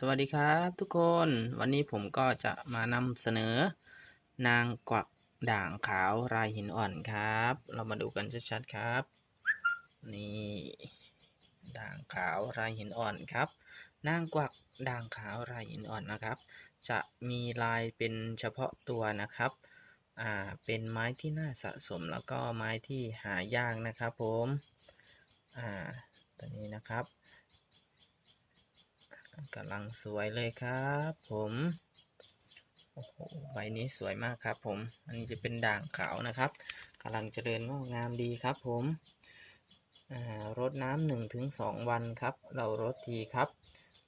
สวัสดีครับทุกคนวันนี้ผมก็จะมานำเสนอ นางกวักด่างขาวรายหินอ่อนครับ เรามาดูกันชัดๆครับ นี่ด่างขาวรายหินอ่อนครับ นางกวักด่างขาวรายหินอ่อนนะครับ จะมีลายเป็นเฉพาะตัวนะครับอ่าเป็นไม้ที่น่าสะสมแล้วก็ไม้ที่หายากนะครับผมอ่าตัวนี้นะครับ กำลังสวยเลยครับ ผมโอ้โหใบนี้สวยมากครับผม อันนี้จะเป็นด่างขาวนะครับกำลังเจริญงอกงามดีครับ ผมรดน้ำหนึ่งถึงสองวันครับ เรารดทีครับ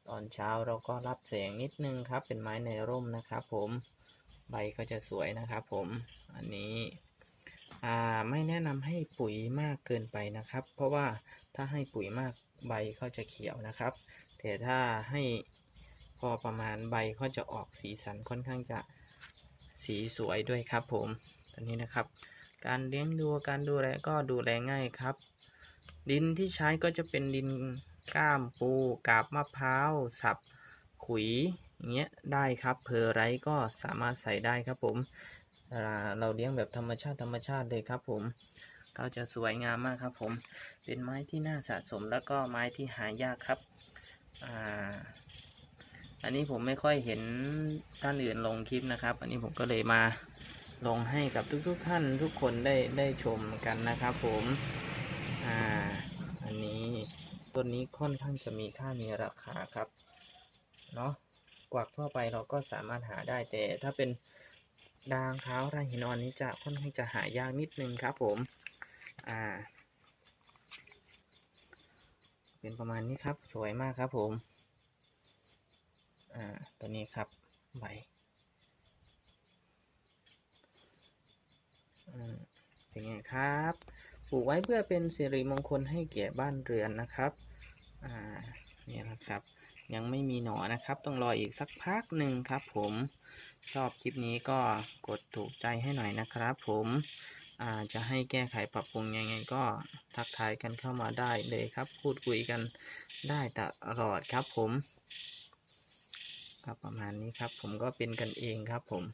ตอนเช้าเราก็รับแสงนิดนึงครับ เป็นไม้ในร่มนะครับ ผมใบก็จะสวยนะครับ ผม อันนี้ ไม่แนะนำให้ปุ๋ยมากเกินไปนะครับ เพราะว่าถ้าให้ปุ๋ยมากใบเขาจะเขียวนะครับ แต่ถ้าให้พอประมาณใบเขาจะออกสีสันค่อนข้างจะสีสวยด้วยครับผมตอนนี้นะครับ การเลี้ยงดูการดูแลก็ดูแลง่ายครับ ดินที่ใช้ก็จะเป็นดินก้ามปูกาบมะพร้าวสับขุยอย่างเงี้ยได้ครับเพอไรก็สามารถใส่ได้ครับผม เราเลี้ยงแบบธรรมชาติธรรมชาติเลยครับ ผมก็จะสวยงามมากครับ ผม เป็นไม้ที่น่าสะสมแล้วก็ไม้ที่หายากครับอ่าอันนี้ผมไม่ค่อยเห็นท่านอื่นลงคลิปนะครับ อันนี้ผมก็เลยมาลงให้กับทุกๆทท่านทุกคนได้ได้ชมกันนะครับ ผมอ่าอันนี้ต้นนี้ค่อนข้างจะมีค่ามีราคาครับเนาะกวักทั่วไปเราก็สามารถหาได้แต่ถ้าเป็น ด่างขาวไรหินอ่อนนี้จะค่อนข้างจะหายากนิดนึงครับ ผม อ่า เป็นประมาณนี้ครับ สวยมากครับ ผม อ่า ตัวนี้ครับใบอืมเป็นไงครับปลูกไว้เพื่อเป็นสิริมงคลให้แก่บ้านเรือนนะครับ อ่าเนี่ยนะครับ ยังไม่มีหนอนะครับ ต้องรออีกสักพักหนึ่งครับ ผมชอบคลิปนี้ก็กดถูกใจให้หน่อยนะครับ ผมอาจะให้แก้ไขปรับปรุงยังไงก็ทักทายกันเข้ามาได้เลยครับ พูดคุยกันได้ตลอดครับผมครับประมาณนี้ครับ ผมก็เป็นกันเองครับ ผม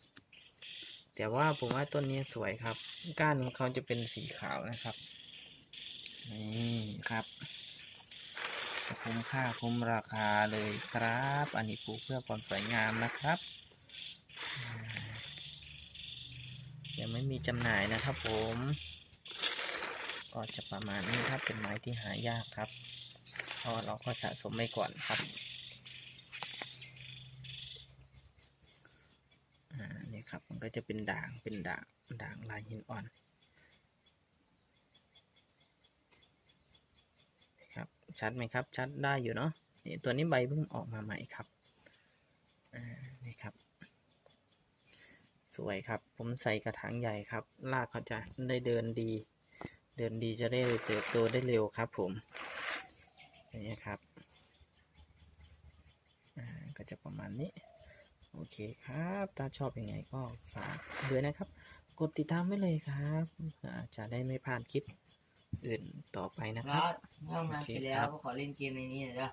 แต่ว่าผมว่าต้นนี้สวยครับ ก้านของเขาจะเป็นสีขาวนะครับนี่ครับ คุ้มค่าคุ้มราคาเลยครับ อันนี้ปลูกเพื่อความสวยงามนะครับยังไม่มีจำหน่ายนะครับผม ก็จะประมาณนี้ครับเป็นไม้ที่หายากครับเพราะเราก็สะสมไว้ก่อนครับอ่านี่ครับมันก็จะเป็นด่างเป็นด่างด่างลายหินอ่อนนี่ครับ ชัดไหมครับ ชัดได้อยู่เนาะนี่ตัวนี้ใบเพิ่งออกมาใหม่ครับนี่ครับ สวยครับ ผมใส่กระถางใหญ่ครับรากเขาจะได้เดินดี เดินดีจะได้เติบโตได้เร็วครับ ผมอย่างนี้ยครับอ่าก็จะประมาณนี้ โอเคครับ ถ้าชอบยังไงก็ฝากด้วยนะครับ กดติดตามไว้เลยครับจะได้ไม่พลาดคลิป อื่นต่อไปนะคแล้รัวบห้องน้ำเสร็จแล้วก็ขอเล่นเกมในนี้หน่อยเด้อ